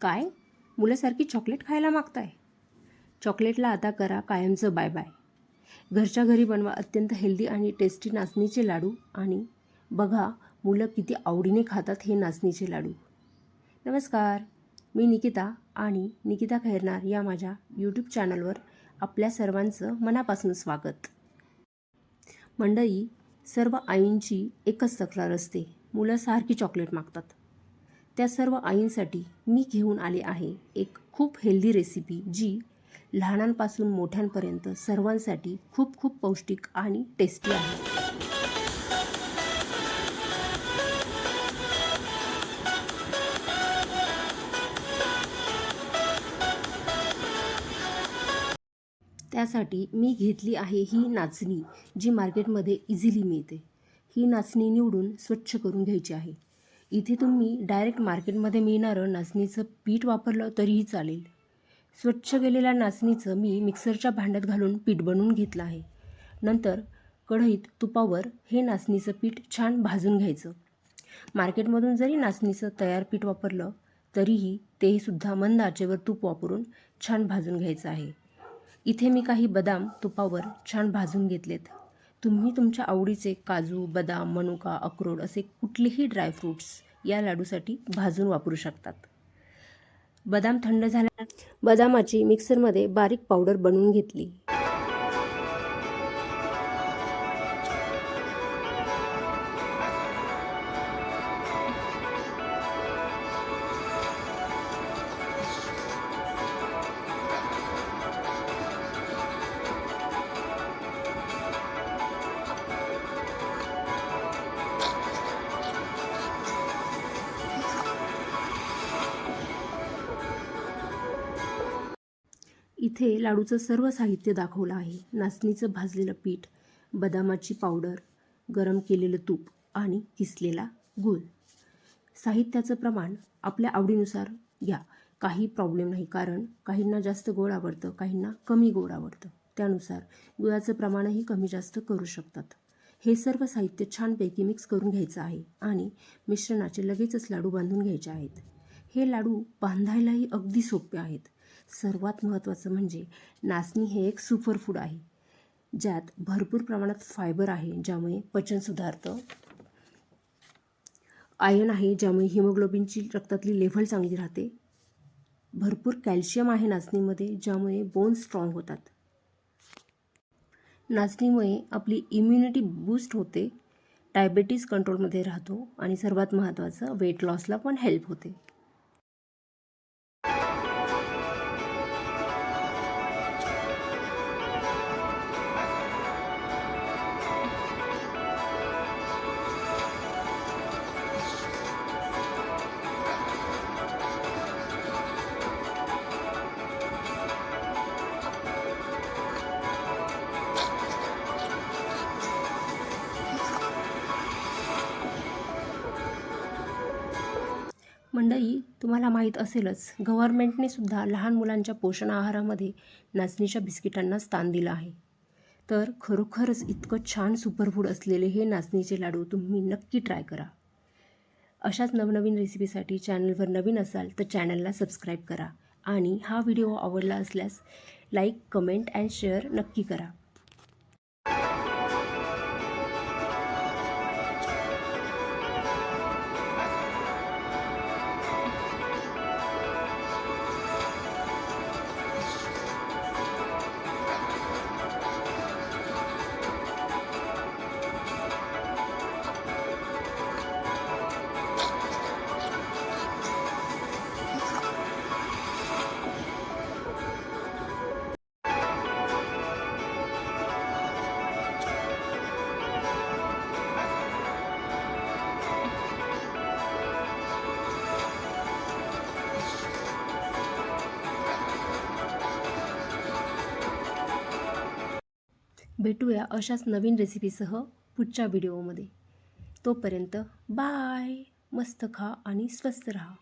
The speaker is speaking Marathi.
काय? मुलासारखी चॉकलेट खायला मागताय? चॉकलेटला आता करा कायमचं बाय बाय घरच्या घरी बनवा अत्यंत हेल्दी आणि टेस्टी नाचणीचे लाडू आणि बघा मुलं किती आवडीने खातात हे नाचणीचे लाडू. नमस्कार मी निकिता आणि निकिता खैरनार या माझ्या यूट्यूब चॅनलवर आपल्या सर्वांचं मनापासून स्वागत. मंडळी सर्व आईंची एकच तक्रार असते. मुलं सारखी चॉकलेट मागतात. त्या सर्व आईंसाठी मी घेऊन आले आहे एक खूप हेल्दी रेसिपी जी लहानांपासून मोठ्यांपर्यंत सर्वांसाठी खूप खूप पौष्टिक आणि टेस्टी आहे. त्यासाठी मी घेतली आहे ही नाचणी जी मार्केटमध्ये इझिली मिळते. ही नाचणी निवडून स्वच्छ करून घ्यायची आहे. इथे तुम्ही डायरेक्ट मार्केटमध्ये मिळणारं नाचणीचं पीठ वापरलं तरीही चालेल. स्वच्छ केलेल्या नाचणीचं मी मिक्सरच्या भांड्यात घालून पीठ बनवून घेतलं आहे. नंतर कढईत तुपावर हे नाचणीचं पीठ छान भाजून घ्यायचं. मार्केटमधून जरी नाचणीचं तयार पीठ वापरलं तरीही तेही सुद्धा मंद आचेवर तूप वापरून छान भाजून घ्यायचं आहे. इथे मी काही बदाम तुपावर छान भाजून घेतलेत. तुम्ही तुमच्या आवडीचे काजू बदाम मनुका अक्रोड असे कुठलेही ड्रायफ्रूट्स या लाडूसाठी भाजून वापरू शकतात. बदाम थंड झाल्या बदामाची मिक्सरमध्ये बारीक पावडर बनवून घेतली. इथे लाडूचं सर्व साहित्य दाखवलं आहे. नाचणीचं भाजलेलं पीठ बदामाची पावडर गरम केलेलं तूप आणि किसलेला गूळ. साहित्याचं प्रमाण आपल्या आवडीनुसार घ्या. काही प्रॉब्लेम नाही कारण काहींना जास्त गोड आवडतं काहींना कमी गोड आवडतं. त्यानुसार गुळाचं प्रमाणही कमी जास्त करू शकतात. हे सर्व साहित्य छानपैकी मिक्स करून घ्यायचं आहे आणि मिश्रणाचे लगेचच लाडू बांधून घ्यायचे आहेत. हे लाडू बांधायलाही अगदी सोपे आहेत. सर्वात महत्त्वाचं म्हणजे नाचणी हे एक सुपरफूड आहे. ज्यात भरपूर प्रमाणात फायबर आहे ज्यामुळे पचन सुधारतं. आयन आहे ज्यामुळे हिमोग्लोबिनची रक्तातली लेव्हल चांगली राहते. भरपूर कॅल्शियम आहे नाचणीमध्ये ज्यामुळे बोन स्ट्रॉंग होतात. नाचणीमुळे आपली इम्युनिटी बूस्ट होते डायबेटीस कंट्रोलमध्ये राहतो आणि सर्वात महत्त्वाचं वेट लॉसला पण हेल्प होते. मंडई तुम्हाला माहीत असेलच गव्हर्नमेंटने सुद्धा लहान मुलांच्या पोषण आहारामध्ये नाचणीच्या बिस्किटांना स्थान दिलं आहे. तर खरोखरच इतकं छान सुपरफूड असलेले हे नाचणीचे लाडू तुम्ही नक्की ट्राय करा. अशाच नवनवीन रेसिपीसाठी चॅनलवर नवीन असाल तर चॅनलला सबस्क्राईब करा आणि हा व्हिडिओ आवडला असल्यास लाईक कमेंट अँड शेअर नक्की करा. भेटूया अशाच नवीन रेसिपीसह पुढच्या व्हिडिओमध्ये तोपर्यंत बाय मस्त खा आणि स्वस्त रहा.